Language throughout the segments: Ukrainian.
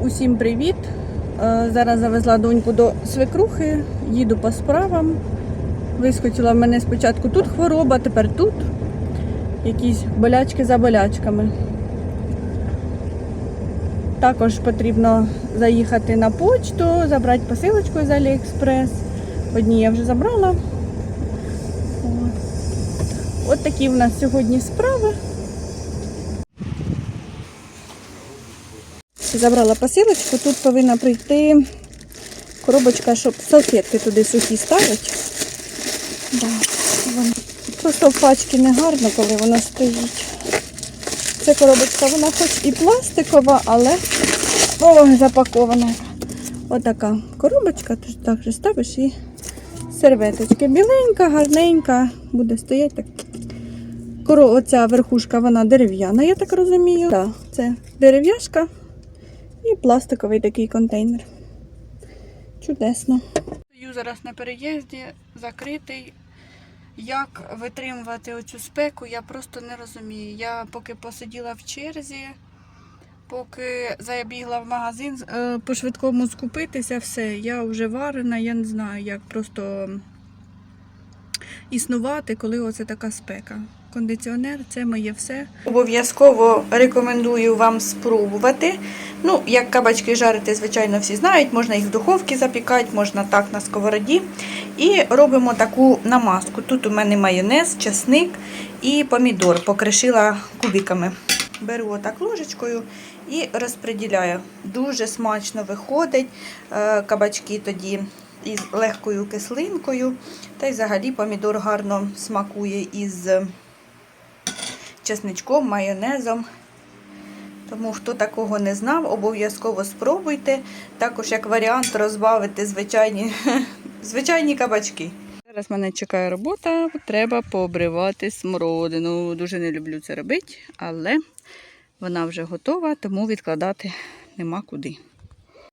Усім привіт! Е, Зараз завезла доньку до свекрухи, їду по справам. Вискочила в мене спочатку тут хвороба, тепер тут. Якісь болячки за болячками. Також потрібно заїхати на почту, забрати посилочку з Аліекспрес. Одні я вже забрала. От. Такі в нас сьогодні справи. Забрала посилочку, тут повинна прийти коробочка, щоб салфетки туди сухі ставити. Да. Просто в пачці не гарно, коли вона стоїть. Ця коробочка, вона хоч і пластикова, але о, запакована. Отака коробочка, ти так же ставиш і серветочки. Біленька, гарненька, буде стояти так. Оця верхушка, вона дерев'яна, я так розумію. Так, це дерев'яшка. І пластиковий такий контейнер. Чудесно. Стою зараз на переїзді, закритий. Як витримувати оцю спеку, я просто не розумію. Я поки посиділа в черзі, поки забігла в магазин е, по швидкому скупитися, все, я вже варена, я не знаю, як просто існувати, коли оце така спека. Кондиціонер це моє все. Обов'язково рекомендую вам спробувати. Ну, як кабачки жарити, звичайно, всі знають. Можна їх в духовці запікати, можна так на сковороді. І робимо таку намазку. Тут у мене майонез, часник і помідор. Покришила кубиками. Беру отак ложечкою і розподіляю. Дуже смачно виходить. Е, Кабачки тоді із легкою кислинкою. Та й взагалі помідор гарно смакує із чесничком, майонезом. Тому хто такого не знав, обов'язково спробуйте. Також як варіант розбавити звичайні, звичайні кабачки. Зараз мене чекає робота, треба пообривати смородину. Дуже не люблю це робити, але вона вже готова, тому відкладати нема куди.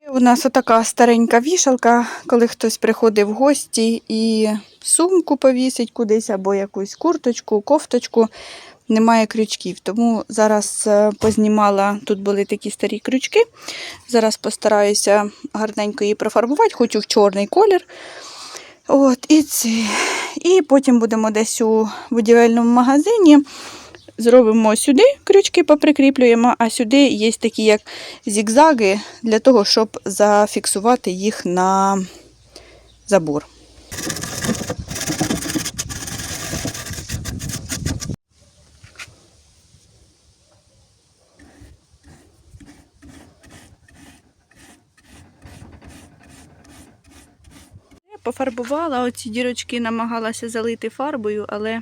У нас отака старенька вішалка, коли хтось приходить в гості і сумку повісить кудись, або якусь курточку, кофточку. Немає крючків, тому зараз е, познімала, тут були такі старі крючки. Зараз постараюся гарненько її профарбувати, хочу в чорний колір. От, і, це. і потім будемо десь у будівельному магазині. Зробимо сюди крючки, поприкріплюємо, а сюди є такі як зігзаги для того, щоб зафіксувати їх на забор. Пофарбувала оці дірочки, намагалася залити фарбою, але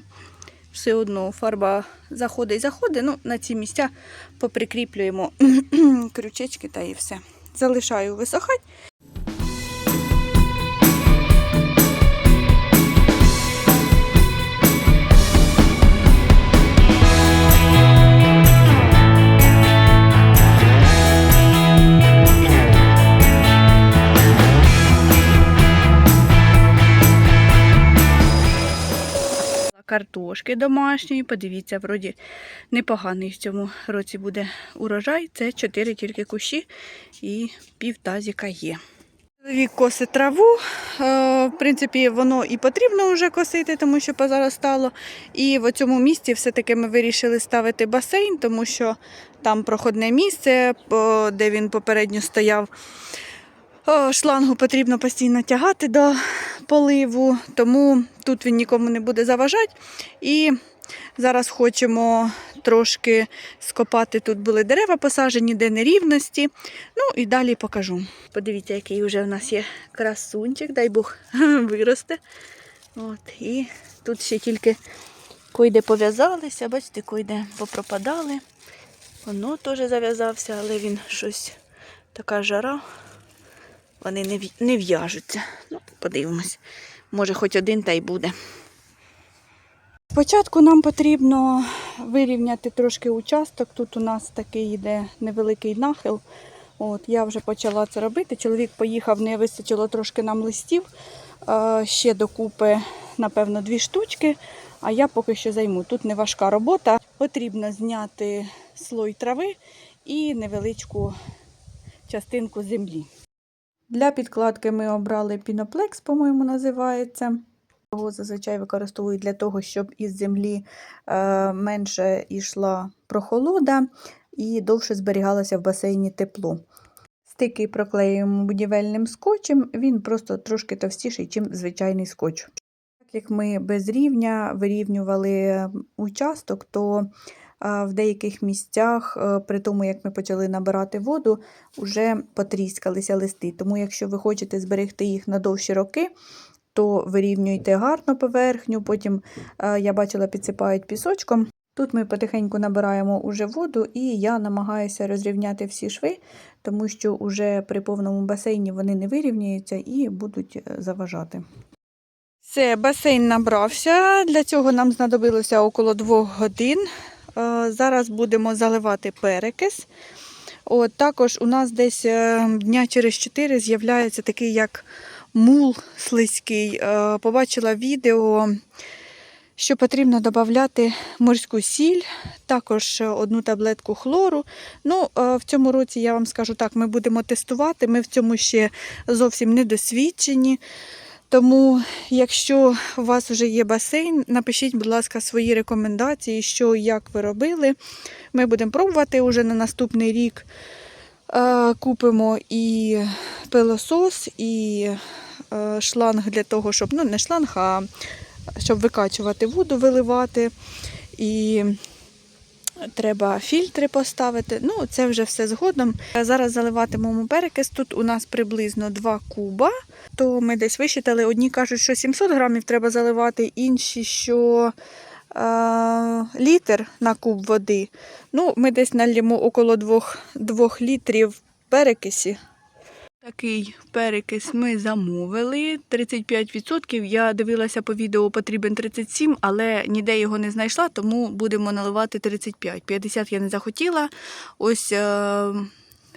все одно фарба заходить, і заходить. Ну, на ці місця поприкріплюємо крючечки та і все. Залишаю висохати. Картошки домашньої. Подивіться, вроді непоганий в цьому році буде урожай. Це 4 тільки кущі і пів тазіка є. Чоловік косить траву. Е, В принципі, воно і потрібно вже косити, тому що позаростало. І в цьому місці все-таки ми вирішили ставити басейн, тому що там проходне місце, де він попередньо стояв. Шлангу потрібно постійно тягати до поливу, тому тут він нікому не буде заважати. І зараз хочемо трошки скопати. Тут були дерева посаджені, де нерівності. Ну і далі покажу. Подивіться, який вже в нас є красунчик, дай Бог виросте. От, і тут ще тільки койде пов'язалися, бачите, койде попропадали. Воно теж зав'язався, але він щось така жара. Вони не, в'я- не в'яжуться. Ну, подивимось. Може, хоч один та й буде. Спочатку нам потрібно вирівняти трошки участок. Тут у нас такий йде невеликий нахил. От, я вже почала це робити. Чоловік поїхав, не вистачило трошки нам листів. Е, ще докупи, напевно, дві штучки. А я поки що займу. Тут не важка робота. Потрібно зняти слой трави і невеличку частинку землі. Для підкладки ми обрали піноплекс, по-моєму, називається. Його зазвичай використовують для того, щоб із землі е, менше йшла прохолода і довше зберігалося в басейні тепло. Стики проклеюємо будівельним скотчем, він просто трошки товстіший, ніж звичайний скотч. Так як ми без рівня вирівнювали участок, то в деяких місцях, е, при тому як ми почали набирати воду, вже потріскалися листи. Тому, якщо ви хочете зберегти їх на довші роки, то вирівнюйте гарно поверхню, потім е, я бачила, підсипають пісочком. Тут ми потихеньку набираємо уже воду, і я намагаюся розрівняти всі шви, тому що уже при повному басейні вони не вирівнюються і будуть е, заважати. Все, басейн набрався. Для цього нам знадобилося около двох годин. Е, Зараз будемо заливати перекис. От, також у нас десь е, дня через 4 з'являється такий як мул слизький. Е, Побачила відео, що потрібно додати морську сіль, також одну таблетку хлору. Ну, в цьому році я вам скажу так, ми будемо тестувати. Ми в цьому ще зовсім не досвідчені. Тому, якщо у вас вже є басейн, напишіть, будь ласка, свої рекомендації, що і як ви робили. Ми будемо пробувати вже на наступний рік. Е, Купимо і пилосос, і е, шланг для того, щоб, ну не шланг, а щоб викачувати воду, виливати. І треба фільтри поставити. Ну, це вже все згодом. Зараз заливатимемо перекис. Тут у нас приблизно 2 куба. То ми десь висчитали. Одні кажуть, що 700 грамів треба заливати, інші, що е, літр на куб води. Ну, ми десь нальємо около 2, 2 літрів перекисі. Такий перекис ми замовили. 35%. Я дивилася по відео, потрібен 37, але ніде його не знайшла, тому будемо наливати 35. 50 я не захотіла. Ось е,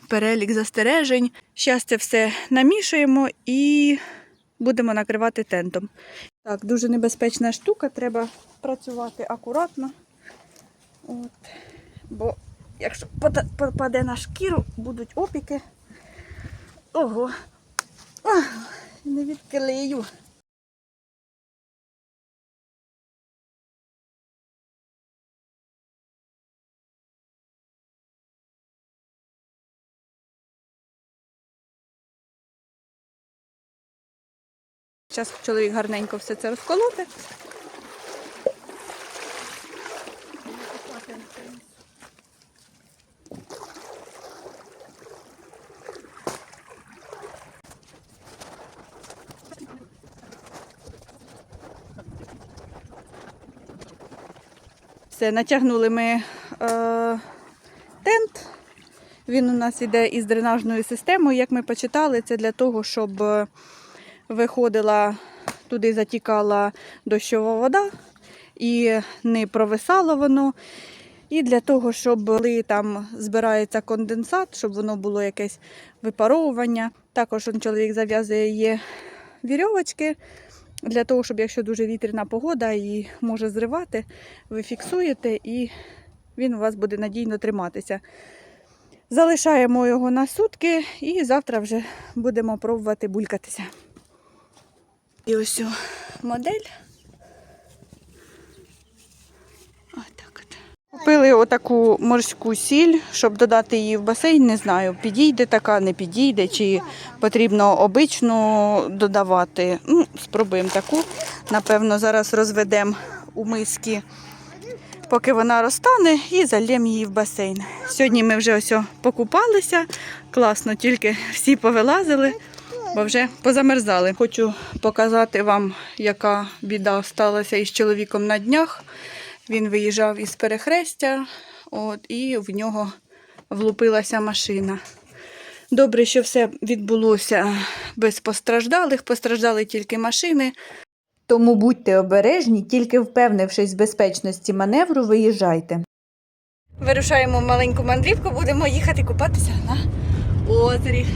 перелік застережень. Зараз це все намішуємо і будемо накривати тентом. Так, дуже небезпечна штука, треба працювати акуратно. От. Бо якщо попаде на шкіру, будуть опіки. Ого. Ах, не відклею. Зараз чоловік гарненько все це розколоти. Все, натягнули ми е, тент. Він у нас іде із дренажною системою. Як ми почитали, це для того, щоб е, виходила туди, затікала дощова вода і не провисало воно. І для того, щоб коли там збирається конденсат, щоб воно було якесь випаровування. Також чоловік зав'язує вірьовочки для того, щоб якщо дуже вітряна погода і може зривати, ви фіксуєте і він у вас буде надійно триматися. Залишаємо його на сутки і завтра вже будемо пробувати булькатися. І ось модель. Отак от. Купили отаку морську сіль, щоб додати її в басейн. Не знаю, підійде така, не підійде, чи потрібно обичну додавати. Ну, спробуємо таку. Напевно, зараз розведемо у миски, поки вона розтане, і зальємо її в басейн. Сьогодні ми вже ось покупалися. Класно, тільки всі повилазили, бо вже позамерзали. Хочу показати вам, яка біда сталася із чоловіком на днях. Він виїжджав із перехрестя, от, і в нього влупилася машина. Добре, що все відбулося без постраждалих, постраждали тільки машини. Тому будьте обережні, тільки впевнившись в безпечності маневру, виїжджайте. Вирушаємо маленьку мандрівку, будемо їхати купатися на озері.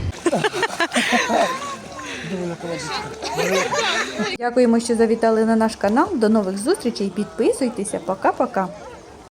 Дякуємо, що завітали на наш канал. До нових зустрічей. Підписуйтеся. Пока-пока.